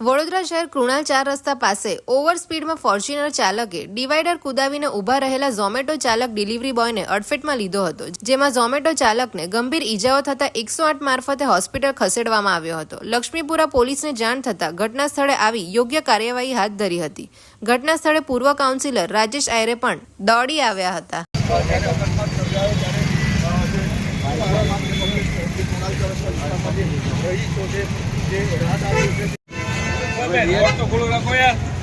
વડોદરા શહેર કૃણાલ ચાર રસ્તા પાસે ઓવર સ્પીડમાં ફોર્ચ્યુનર ચાલકે ડિવાઈડર કુદાવીને ઊભા રહેલા ઝોમેટો ચાલક ડિલિવરી બોયને અડફેટમાં લીધો હતો, જેમાં ઝોમેટો ચાલકને ગંભીર ઈજાઓ થતાં એકસો આઠ મારફતે હોસ્પિટલ ખસેડવામાં આવ્યો હતો. લક્ષ્મીપુરા પોલીસને જાણ થતાં ઘટના સ્થળે આવી યોગ્ય કાર્યવાહી હાથ ધરી હતી. ઘટના સ્થળે પૂર્વ કાઉન્સિલર રાજેશ આયરે પણ દોડી આવ્યા હતા. હવે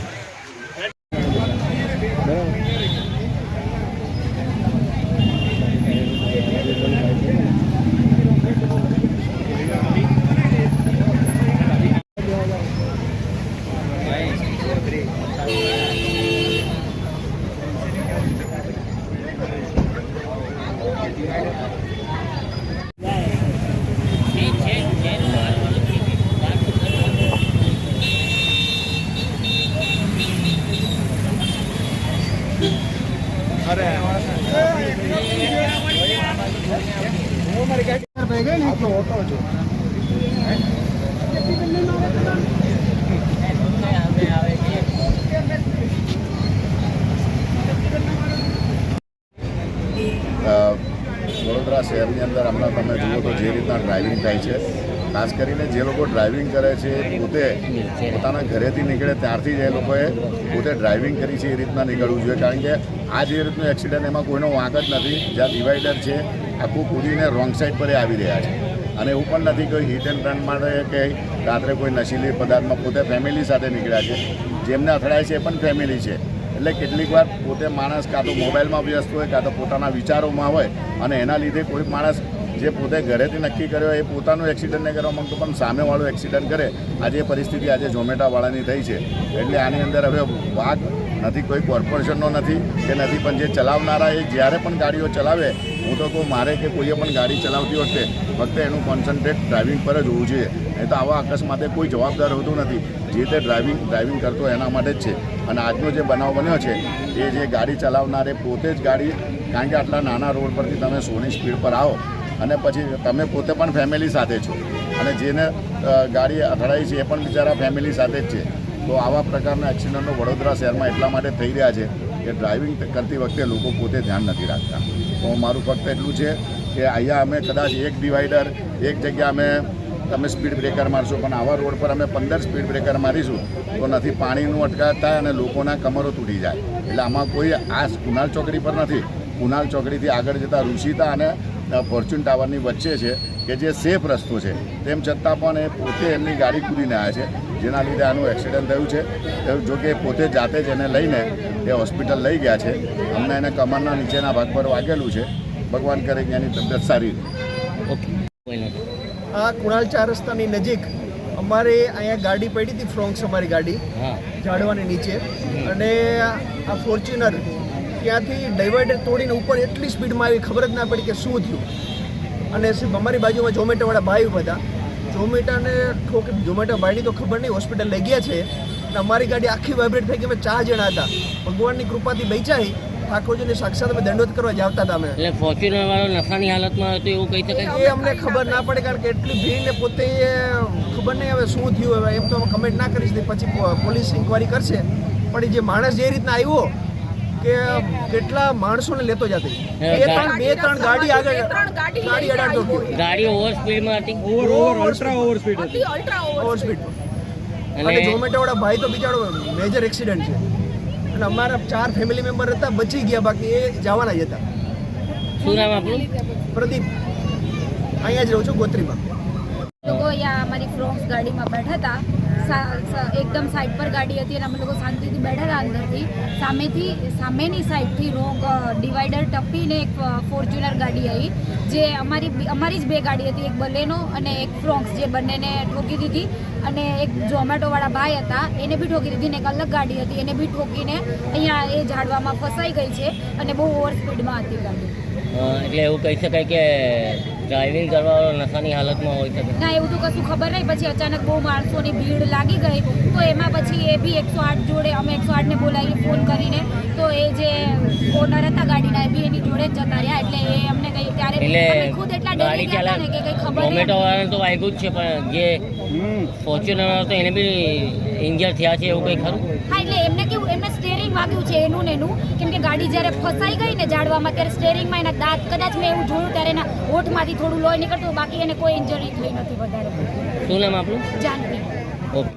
વડોદરા શહેરની અંદર હમણાં તમે જુઓ તો જે રીતના ડ્રાઇવિંગ થાય છે. ખાસ કરીને જે લોકો ડ્રાઇવિંગ કરે છે, પોતે પોતાના ઘરેથી નીકળે ત્યારથી જ એ લોકોએ પોતે ડ્રાઇવિંગ કરી છે એ રીતના નીકળવું જોઈએ. કારણ કે આ જે રીતનું એક્સિડન્ટ એમાં કોઈનો વાંક જ નથી. જ્યાં ડિવાઈડર છે આખું કૂદીને રોંગ સાઈડ પર આવી રહ્યા છે. અને એવું પણ નથી કોઈ હિટ એન્ડ રન માટે કે રાત્રે કોઈ નશીલી પદાર્થમાં પોતે ફેમિલી સાથે નીકળ્યા છે. જેમને અથડાય છે એ પણ ફેમિલી છે. એટલે કેટલીક વાર પોતે માણસ કાં તો મોબાઈલમાં વ્યસ્ત હોય, કાં તો પોતાના વિચારોમાં હોય અને એના લીધે કોઈ માણસ જે પોતે ઘરેથી નક્કી કર્યો એ પોતાનું એક્સિડન્ટ નહીં કરવા માંગતો પણ સામેવાળું એક્સિડન્ટ કરે. આજે પરિસ્થિતિ આજે ઝોમેટાવાળાની થઈ છે. એટલે આની અંદર હવે વાઘ નથી, કોઈ કોર્પોરેશનનો નથી કે નથી, પણ જે ચલાવનારા એ જ્યારે પણ ગાડીઓ ચલાવે હું તો કહું, મારે કે કોઈએ પણ ગાડી ચલાવતી વખતે ફક્ત એનું કોન્સન્ટ્રેટ ડ્રાઇવિંગ પર જ હોવું જોઈએ. નહીં તો આવા અકસ્માતે કોઈ જવાબદાર હોતું નથી. જે તે ડ્રાઇવિંગ ડ્રાઇવિંગ કરતો એના માટે જ છે. અને આજનો જે બનાવ બન્યો છે, એ જે ગાડી ચલાવનારે પોતે જ ગાડી, કારણ કે આટલા નાના રોડ પરથી તમે સોની સ્પીડ પર આવો, અને પછી તમે પોતે પણ ફેમિલી સાથે છો. અને જેને ગાડી અથડાઈ છે, એ પણ બિચારા ફેમિલી સાથે જ છે. તો આવા પ્રકારના એક્સિડન્ટો વડોદરા શહેરમાં એટલા માટે થઈ રહ્યા છે કે ડ્રાઇવિંગ કરતી વખતે લોકો પોતે ધ્યાન નથી રાખતા. તો મારું ફક્ત એટલું છે કે અહીંયા અમે કદાચ એક ડિવાઈડર એક જગ્યા અમે, તમે સ્પીડ બ્રેકર મારશો, પણ આવા રોડ પર અમે પંદર સ્પીડ બ્રેકર મારીશું, તો નથી પાણીનું અટકાત થાય અને લોકોના કમરો તૂટી જાય. એટલે આમાં કોઈ આ કુનાલ ચોકડી પર નથી. કુનાલ ચોકડીથી આગળ જતાં ઋષિતા અને ફોર્ચ્યુન ટાવરની વચ્ચે છે. કે જે સેફ રસ્તો છે. તેમ છતાં પણ એ પોતે એમની ગાડી કૂદીને આવ્યા છે. જેના લીધે આનું એક્સિડન્ટ થયું છે. જો કે પોતે જાતે જ એને લઈને એ હોસ્પિટલ લઈ ગયા છે. અમને એને કમરના નીચેના ભાગ પર વાગેલું છે. ભગવાન કરે કે એની તબિયત સારી રહે. ઓકે. આ કુણાલ ચાર રસ્તાની નજીક અમારે અહીંયા ગાડી પડી હતી ફ્રોન્ક્સ અમારી ગાડી હા. ઝાડવાની નીચે. અને આ ફોર્ચ્યુનર ત્યાંથી ડિવાઈડર તોડીને ઉપર એટલી સ્પીડમાં આવી ખબર જ ના પડી કે શું થયું. અને અમારી બાજુમાં ઝોમેટોવાળા ભાઈ બધા ઝોમેટાને ઠોક ઝોમેટો ભાઈની તો ખબર નહીં હોસ્પિટલ લઈ ગયા છે. અને અમારી ગાડી આખી વાઇબ્રેટ થઈ ગઈ અમે ચાર જણા હતા. ભગવાનની કૃપાથી બચાઈ ઠાકોરજીને સાક્ષાત અમે દંડોત કરવા જાવતા હતા અમે. એટલે ફોર્ચ્યુનર વાળો નશાની હાલતમાં હતો એવું કહી શકાય? એ અમને ખબર ના પડે કારણ કે એટલી ભીડ ને પોતે ખબર નહીં હવે શું થયું હવે એમ તો અમે કમેન્ટ ના કરીશ પછી પોલીસ ઇન્કવાયરી કરશે. પણ જે માણસ જે રીતના આવ્યો કે કેટલા માણસોને લેતો જતી? બે ત્રણ બે ત્રણ ગાડી આગળ ગાડી અડાડતો. ગાડી ઓવર સ્પીડમાં હતી. Over speed. ઓવર સ્પીડ અને ઝોમેટો વાળા ભાઈ તો બિચારો મેજર એક્સિડન્ટ છે. અને અમારા ચાર ફેમિલી મેમ્બર હતા બચી ગયા બાકી એ જવાના જ હતા. શું નામ આપણું? પ્રદીપ. અહીંયા જ રહું છું ગોત્રીમાં. લોકો અહીંયા અમારી ફ્રોક્સ ગાડીમાં બેઠા હતા. એકદમ સાઈડ પર ગાડી હતી અને અમે લોકો શાંતિથી બેઠેલા અંદરથી. સામેથી, સામેની સાઈડથી રોગ ડિવાઈડર ટપીને એક ફોર્ચ્યુનર ગાડી આવી, જે અમારી અમારી જ બે ગાડી હતી, એક બલેનો અને એક ફ્રોક્સ જે બંનેને ઠોકી દીધી અને એક ઝોમેટોવાળા ભાઈ હતા, એને બી ઠોકી દીધી ને એક અલગ ગાડી હતી, એને બી ઠોકીને અહીંયા એ ઝાડવામાં ફસાઈ ગઈ છે અને બહુ ઓવર સ્પીડમાં હતી ગાડી. એટલે એવું કહી શકાય કે ડ્રાઇવિંગ કરવાવાળો નશાની હાલતમાં હોય શકે. ના એવું તો કશું ખબર નહીં. પછી અચાનક બહુ માણસોની ભીડ લાગી ગઈ. તો એમાં પછી એ બી એકસો આઠ જોડે અમે એકસો આઠને બોલાવીએ ફોન કરીને તો એ જે ઓનર હતા ગાડીના એ બી એની જોડે જ જતા રહ્યા. એટલે એ અમને કહી ત્યારે એટલે ખુદ એટલા ડરી ગયા હતા ને કે કંઈ ખબર નહીં. વાળાને તો વાગ્યું જ છે પણ જે ફોર્ચ્યુનર તો એને બી ઇન્જર થયા છે એવું કંઈ ખરું? હા એટલે એમને કેવું એમને સ્ટેરિંગ વાગ્યું છે એનું ને એનું. કેમ કે ગાડી જ્યારે ફસાઈ ગઈ ને ઝાડવામાં ત્યારે સ્ટેરિંગમાં એના દાંત કદાચ મેં એવું જોયું ત્યારે એના ઓઠમાંથી થોડું લોહી નીકળતું બાકી એને કોઈ ઇન્જરી થઈ નથી વધારે. શું નામ આપણું જાનવી